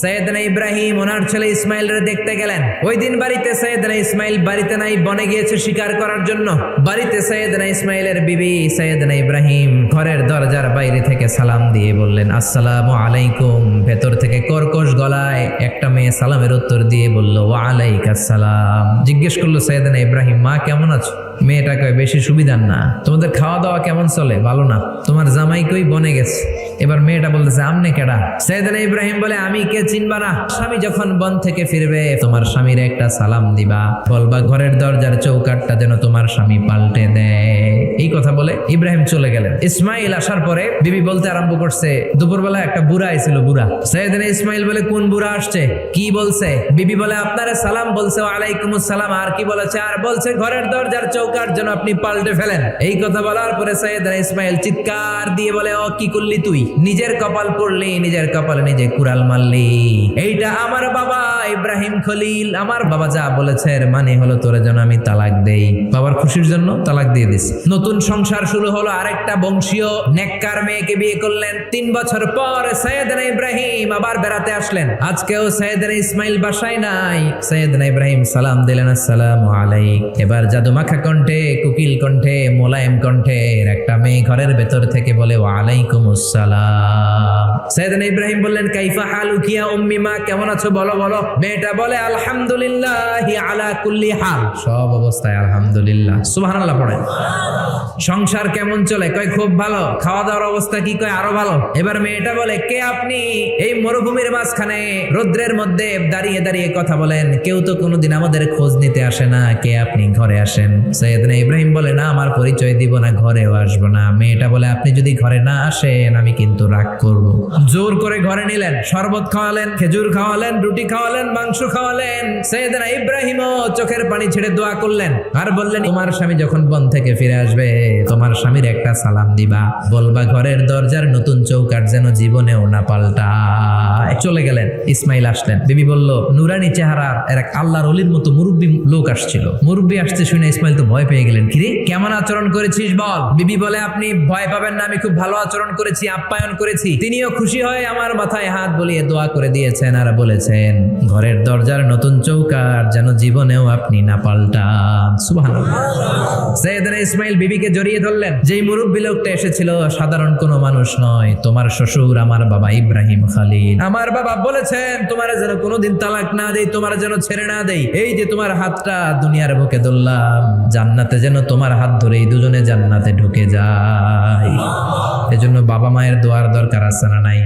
সৈয়দনা ইব্রাহিম, ওনার ছেলে ইসমাইলের দেখতে গেলেন। ওই দিন বাড়িতে সৈয়দনা ইসমাইল বাড়িতে নাই, বনে গিয়েছে শিকার করার জন্য। বাড়িতে সৈয়দনা ইসমাইলের বিবি সৈয়দনা ইব্রাহিম ঘরের দরজার বাইরে থেকে সালাম দিয়ে বললেন, আসসালামু আলাইকুম। ভেতর থেকে কর্কশ গলায় একটা মেয়ে সালামের উত্তর দিয়ে বলল ওয়ালাইক আসসালাম। জিজ্ঞেস করল সৈয়দনা ইব্রাহিম, মা, কেমন আছো? মেয়েটা কয়, বেশি সুবিধার না। তোমাদের খাওয়া দাওয়া কেমন চলে? ভালো না। তোমার জামাই কই? বনে গেছে। এবার মেয়েটা বলতেছে, আমনে কেডা? সৈয়দনা ইব্রাহিম বলে, আমি কে চিনবা না? স্বামী যখন বন থেকে ফিরবে, তোমার স্বামীর একটা সালাম দিবা। বলবা, ঘরের দরজার চৌকাটটা যেন তোমার স্বামী পাল্টে দেয়। এই কথা বলে ইব্রাহিম চলে গেলেন। ইসমাইল আসার পরে বিবি বলতে আরম্ভ করছে, দুপুরবেলা একটা বুড়া আইছিল, বুড়া। সৈয়দনা ইসমাইল বলে, কোন বুড়া আসছে? কি বলছে? বিবি বলে, আপনারা সালাম বলছে আলাইকুম সালাম আর কি বলেছে? আর বলছে, ঘরের দরজার চৌকাট যেন আপনি পাল্টে ফেলেন। এই কথা বলার পরে সৈয়দনা ইসমাইল চিৎকার দিয়ে বলে, ও, কি করলি তুই? নিজের কপাল পড়লি, নিজের কপালে নিজে কুড়াল মারলি। এইটা আমার বাবা ইব্রাহিম খলিল। আমার বাবা যা বলেছে, এর মানে হলো তোরে যেন আমি তালাক দেই। বাবার খুশির জন্য তালাক দিয়ে দিস নতুন সংসার শুরু হলো আরেকটা বংশীয় নেককার মেয়েকে বিয়ে করলেন। তিন বছর পর সৈয়দনা ইব্রাহিম আবার বেড়াতে আসলেন। আজকেও সৈয়দনা ইসমাইল বাসায় নাই। সৈয়দনা ইব্রাহিম সালাম দিলেন, আসসালামু আলাইক। এবার জাদু মাখা কণ্ঠে, কুকিল কণ্ঠে, মোলায়েম কণ্ঠে একটা মেয়ে ঘরের ভেতর থেকে বলে, ওয়ালাইকুম আসসালাম। সৈয়দনা ইব্রাহিম বললেন, কাইফা হালুকিয়া উম্মি মা, কেমন আছো? বলো বলো। মেয়েটা বলে, আলহামদুলিল্লাহ আলা কুল্লি হাল। সব অবস্থায় আলহামদুলিল্লাহ। সুবহানাল্লাহ পড়ে সংসার কেমন চলে? কয়, খুব ভালো। খাওয়া দাওয়ার অবস্থা কি কয়? আরও ভালো। এবার মেয়েটা বলে, কে আপনি? এই মরুভূমির মাঝখানে রৌদ্রের মধ্যে দাঁড়িয়ে দাঁড়িয়ে কথা বলেন। কেউ তো কোনোদিন আমাদের খোঁজ নিতে আসে না, কে আপনি ঘরে আসেন? সৈয়দনা ইব্রাহিম বলে, না, আমার পরিচয় দিব না, ঘরেও আসব না। মেয়েটা বলে, আপনি যদি ঘরে না আসেন, আমি কিন্তু রাগ করব। জোর করে ঘরে নিলেন, শরবত খাওয়ালেন, খেজুর খাওয়ালেন, রুটি খাওয়ালেন, মাংস খাওয়ালেন। সৈয়দনা ইব্রাহিমও চোখের পানি ছেড়ে দোয়া করলেন। আর বললেন, তোমার স্বামী যখন বন থেকে ফিরে আসবে তোমার স্বামীর একটা সালাম দিবা। বলবা, ঘরের দরজার নতুন চৌকাট যেন জীবনেও না পাল্টায়। চলে গেলেন, ইসমাইল আসলেন। বিবি বলল, নুরানি চেহারার এক আল্লাহর অলির মতো মুরব্বী লোক আসছিল। মুরব্বী আসছে শুনে ইসমাইল তো ভয় পেয়ে গেলেন, কিরে, কেমন আচরণ করেছিস বল? বিবি বলে, আপনি ভয় পাবেন না, আমি খুব ভালো আচরণ করেছি, আপ্যায়ন করেছি। তিনিও খুশি হয়ে আমার মাথায় হাত বলিয়ে দোয়া করে দিয়েছেন আর বলেছেন, ঘরের দরজার নতুন চৌকাট যেন জীবনেও আপনি না পাল্টান। সুবহানাল্লাহ। সৈয়দনা ইসমাইল বিবিকে জড়িয়ে ধরলেন। যেই মুরব্বী লোকটা এসেছিল, সাধারণ কোনো মানুষ নয়। তোমার শ্বশুর আমার বাবা ইব্রাহিম খালিল। আমার বাবা বলেছেন, তোমার যেন কোনোদিন তালাক না দেই, তোমার যেন ছেড়ে না দেই। এই যে তোমার হাতটা, দুনিয়ার বুকে ধরলাম। জান্নাতে যেন তোমার হাত ধরে এই দুজনে জান্নাতে ঢুকে যায়। এজন্য বাবা মায়ের দোয়ার দরকার আছে না নাই?